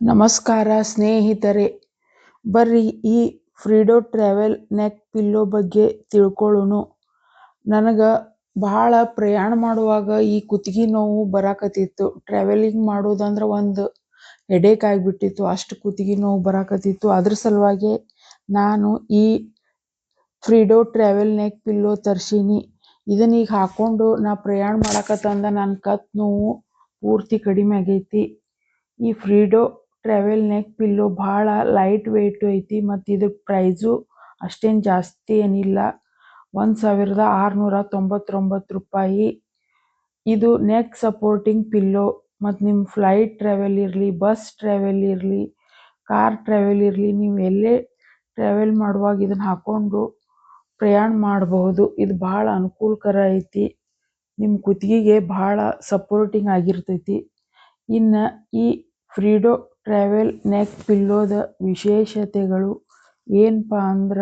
ನಮಸ್ಕಾರ ಸ್ನೇಹಿತರೆ, ಬರ್ರಿ ಈ ಫ್ರೀಡೋ ಟ್ರಾವೆಲ್ ನೆಕ್ ಪಿಲ್ಲೋ ಬಗ್ಗೆ ತಿಳ್ಕೊಳ್ಳೋಣ. ನನಗೆ ಬಹಳ ಪ್ರಯಾಣ ಮಾಡುವಾಗ ಈ ಕುತ್ತಿಗೆ ನೋವು ಬರಾಕತ್ತಿತ್ತು. ಟ್ರಾವೆಲಿಂಗ್ ಮಾಡೋದಂದ್ರೆ ಒಂದು ಹೆಡೇಕ್ ಆಗಿಬಿಟ್ಟಿತ್ತು. ಅಷ್ಟು ಕುತ್ತಿಗೆ ನೋವು ಬರಾಕತ್ತಿತ್ತು. ಅದ್ರ ಸಲುವಾಗಿ ನಾನು ಈ ಫ್ರೀಡೋ ಟ್ರಾವೆಲ್ ನೆಕ್ ಪಿಲ್ಲೋ ತರ್ಸೀನಿ. ಇದನ್ನ ಈಗ ಹಾಕ್ಕೊಂಡು ನಾ ಪ್ರಯಾಣ ಮಾಡಾಕತ್ತಂದ ನನ್ನ ಕತ್ ನೋವು ಪೂರ್ತಿ ಕಡಿಮೆ ಆಗೈತಿ. ಈ ಫ್ರೀಡೋ ಟ್ರಾವೆಲ್ ನೆಕ್ ಪಿಲ್ಲೋ ಬಹಳ ಲೈಟ್ ವೆಯಿಟ್ ಐತಿ ಮತ್ತು ಇದರ ಪ್ರೈಸು ಅಷ್ಟೇನು ಜಾಸ್ತಿ ಏನಿಲ್ಲ. ಒಂದು ಸಾವಿರದ ಆರುನೂರ ತೊಂಬತ್ತೊಂಬತ್ತು ರೂಪಾಯಿ. ಇದು ನೆಕ್ ಸಪೋರ್ಟಿಂಗ್ ಪಿಲ್ಲೋ ಮತ್ತು ನಿಮ್ಮ ಫ್ಲೈಟ್ ಟ್ರಾವೆಲ್ ಇರಲಿ ಬಸ್ ಟ್ರಾವೆಲ್ ಇರಲಿ ಕಾರ್ ಟ್ರಾವೆಲ್ ಇರಲಿ, ನೀವು ಎಲ್ಲೇ ಟ್ರಾವೆಲ್ ಮಾಡುವಾಗ ಇದನ್ನ ಹಾಕೊಂಡು ಪ್ರಯಾಣ ಮಾಡಬಹುದು. ಇದು ಬಹಳ ಅನುಕೂಲಕರ ಐತಿ. ನಿಮ್ಮ ಕುತ್ತಿಗೆಗೆ ಬಹಳ ಸಪೋರ್ಟಿಂಗ್ ಆಗಿರ್ತೈತಿ. ಇನ್ನ ಈ ಫ್ರೀಡೋ ಟ್ರಾವೆಲ್ ನೆಕ್ ಪಿಲ್ಲೋದ ವಿಶೇಷತೆಗಳು ಏನಪ್ಪಾ ಅಂದ್ರ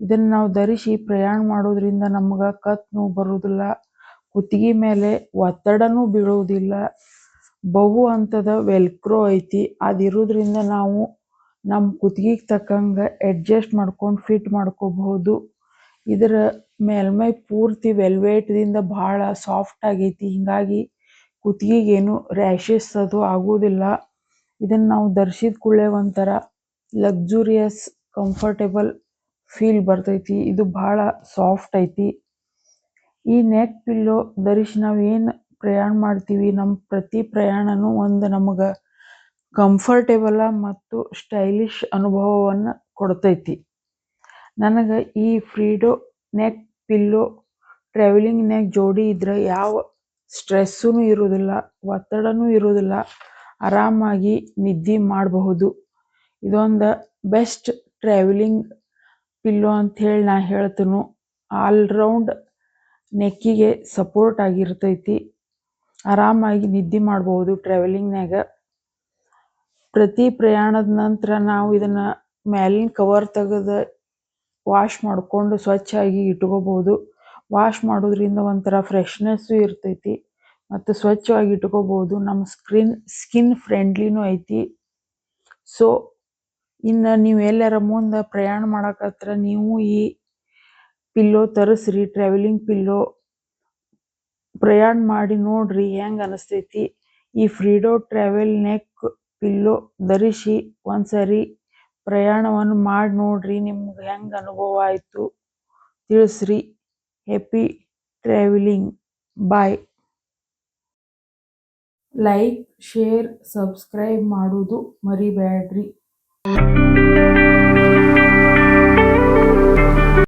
ಇದನ್ನ ನಾವು ಧರಿಸಿ ಪ್ರಯಾಣ ಮಾಡೋದ್ರಿಂದ ನಮಗ ಕತ್ ನೋವು ಬರೋದಿಲ್ಲ, ಕುತ್ತಿಗೆ ಮೇಲೆ ಒತ್ತಡನೂ ಬೀಳೋದಿಲ್ಲ ಬಹು ಹಂತದ ವೆಲ್ಕ್ರೋ ಐತಿ. ಅದಿರೋದ್ರಿಂದ ನಾವು ನಮ್ಮ ಕುತ್ತಿಗೆಗೆ ತಕ್ಕಂಗ ಅಡ್ಜಸ್ಟ್ ಮಾಡ್ಕೊಂಡು ಫಿಟ್ ಮಾಡ್ಕೋಬಹುದು. ಇದರ ಮೇಲ್ಮೈ ಪೂರ್ತಿ ವೆಲ್ವೆಟ್ದಿಂದ ಬಹಳ ಸಾಫ್ಟ್ ಆಗೈತಿ. ಹಿಂಗಾಗಿ ಕುತ್ತಿಗೆಗೇನು ರ್ಯಾಷಸ್ ಅದು ಆಗೋದಿಲ್ಲ. ಇದನ್ನು ನಾವು ಧರಿಸಿದ ಕೂಡಲೇ ಒಂಥರ ಲಕ್ಸುರಿಯಸ್ ಕಂಫರ್ಟೇಬಲ್ ಫೀಲ್ ಬರ್ತೈತಿ. ಇದು ಬಹಳ ಸಾಫ್ಟ್ ಐತಿ. ಈ ನೆಕ್ ಪಿಲ್ಲೋ ಧರಿಸಿ ನಾವು ಏನು ಪ್ರಯಾಣ ಮಾಡ್ತೀವಿ ನಮ್ಮ ಪ್ರತಿ ಪ್ರಯಾಣನೂ ಒಂದು ನಮಗೆ ಕಂಫರ್ಟೇಬಲ್ ಮತ್ತು ಸ್ಟೈಲಿಶ್ ಅನುಭವವನ್ನು ಕೊಡ್ತೈತಿ. ನನಗೆ ಈ Freedo neck pillow travelling neck ಜೋಡಿ ಇದ್ರೆ ಯಾವ ಸ್ಟ್ರೆಸ್ಸೂ ಇರೋದಿಲ್ಲ, ಒತ್ತಡನೂ ಇರೋದಿಲ್ಲ. ಆರಾಮಾಗಿ ನಿದ್ದೆ ಮಾಡಬಹುದು. ಇದೊಂದು ಬೆಸ್ಟ್ ಟ್ರಾವೆಲಿಂಗ್ ಪಿಲ್ಲೋ ಅಂಥೇಳಿ ನಾ ಹೇಳ್ತೀನಿ. ಆಲ್ರೌಂಡ್ ನೆಕ್ಕಿಗೆ ಸಪೋರ್ಟ್ ಆಗಿರ್ತೈತಿ. ಆರಾಮಾಗಿ ನಿದ್ದೆ ಮಾಡ್ಬೋದು ಟ್ರಾವೆಲಿಂಗ್ನಾಗ ಪ್ರತಿ ಪ್ರಯಾಣದ ನಂತರ ನಾವು ಇದನ್ನು ಮ್ಯಾಲಿನ ಕವರ್ ತೆಗೆದು ವಾಶ್ ಮಾಡಿಕೊಂಡು ಸ್ವಚ್ಛಾಗಿ ಇಟ್ಕೋಬಹುದು. ವಾಶ್ ಮಾಡೋದ್ರಿಂದ ಒಂಥರ ಫ್ರೆಶ್ನೆಸ್ಸು ಇರ್ತೈತಿ. ಮತ್ತು ಸ್ವಚ್ಛವಾಗಿ ಇಟ್ಕೋಬಹುದು ನಮ್ಮ ಸ್ಕ್ರೀನ್, ಸ್ಕಿನ್ ಫ್ರೆಂಡ್ಲಿನೂ ಐತಿ. ಸೊ ಇನ್ನು ನೀವು ಎಲ್ಲಾರ ಮುಂದೆ ಪ್ರಯಾಣ ಮಾಡಕತ್ರ ನೀವು ಈ ಪಿಲ್ಲೋ ತರಿಸ್ರಿ ಟ್ರಾವೆಲಿಂಗ್ ಪಿಲ್ಲೋ ಪ್ರಯಾಣ ಮಾಡಿ ನೋಡ್ರಿ ಹೆಂಗೆ ಅನಿಸ್ತೈತಿ. ಈ ಫ್ರೀಡೋ ಟ್ರಾವೆಲ್ ನೆಕ್ ಪಿಲ್ಲೋ ಧರಿಸಿ ಒಂದ್ಸರಿ ಪ್ರಯಾಣವನ್ನು ಮಾಡಿ ನೋಡ್ರಿ ನಿಮ್ಗೆ ಹೆಂಗೆ ಅನುಭವ ಆಯಿತು. ತಿಳಿಸ್ರಿ. Happy travelling bye like share subscribe ಮಾಡೋದು ಮರಿಬೇಡ್ರಿ